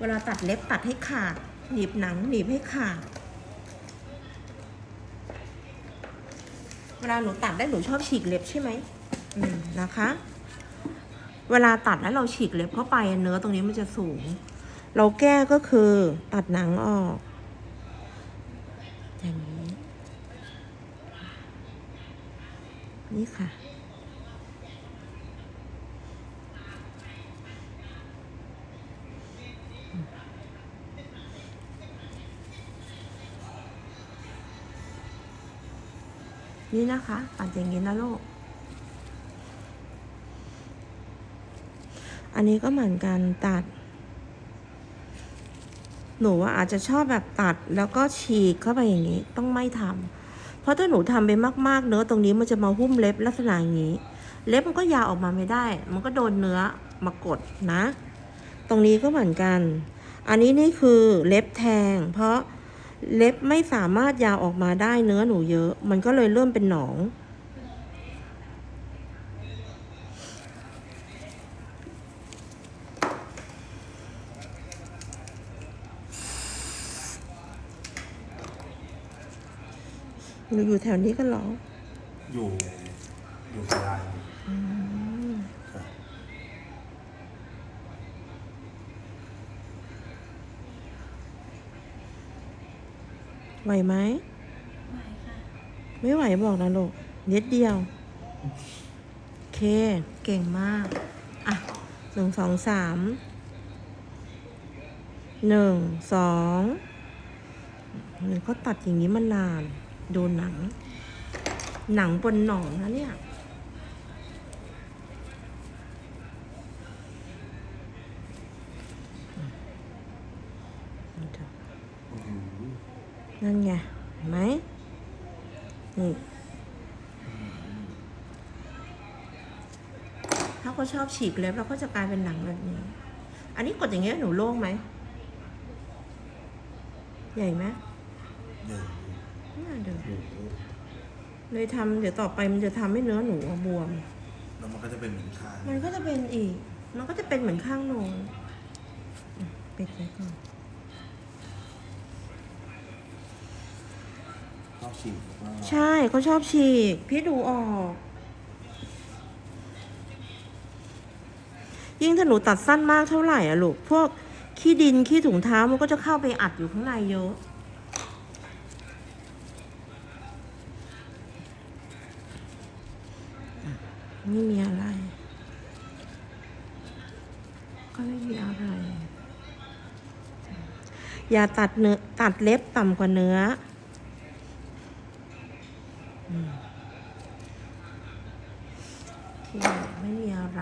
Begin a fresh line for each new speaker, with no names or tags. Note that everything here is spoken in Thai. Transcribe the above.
เวลาตัดเล็บตัดให้ขาด หนีบหนังหนีบให้ขาด เวลาหนูตัดได้หนูชอบฉีกเล็บใช่ไหมอืมนะคะ เวลาตัดแล้วเราฉีกเล็บเข้าไปเนื้อตรงนี้มันจะสูง เราแก้ก็คือตัดหนังออกอย่างนี้ นี่ค่ะ นี่นะคะตัดอย่างนี้นะลูก อันนี้ก็เหมือนกันตัด หนูว่าอาจจะชอบแบบตัดแล้วก็ฉีกเข้าไปอย่างนี้ ต้องไม่ทำเพราะถ้าหนูทำไปมากๆเนื้อตรงนี้มันจะมาหุ้มเล็บลักษณะอย่างนี้ เล็บมันก็ยาวออกมาไม่ได้ มันก็โดนเนื้อมากดนะ ตรงนี้ก็เหมือนกัน อันนี้นี่คือเล็บแทง เพราะ เล็บไม่สามารถยาวออกมาได้เนื้อหนูเยอะ มันก็เลยเริ่มเป็นหนอง หนูอยู่แถวนี้กันเหรอ
อยู่ อยู่กลางครับ
ไหวไหมไม่ไหวบอกนะลูกนิดเดียว โอเค เก่งมาก อะหนึ่งสองสามหนึ่งสองหนึ่งเขาตัดอย่างนี้มานาน ดูหนัง หนังบนหนองนะเนี่ย
อื้อหือ
นั่นไงเห็นไหมนี่ถ้าเขาชอบฉีกเล็บเราก็จะกลายเป็นหนังแบบนี้ อันนี้กดอย่างเงี้ยหนูโล่งไหม ใหญ่ไหม
ใหญ่
น่าเดิน
โอ้โห
เลยทำเดี๋ยวต่อไปมันจะทำให้เนื้อหนูบวม
แล้วมันก็จะเป็นเหมือนคาง
มันก็จะเป็นอีก มันก็จะเป็นเหมือนข้างโหนงอะปิดไว้ก่อน
เข้าฉีกแล้วก็
ใช่เขาชอบฉีก พี่ดูออก ยิ่งถ้าหนูตัดสั้นมากเท่าไหร่อะลูก พวกขี้ดินขี้ถุงเท้ามันก็จะเข้าไปอัดอยู่ข้างในเยอะไม่มีอะไร ก็ไม่มีอะไร อย่าตัดเนื้อตัดเล็บต่ำกว่าเนื้อ ที่ไม่มีอะไร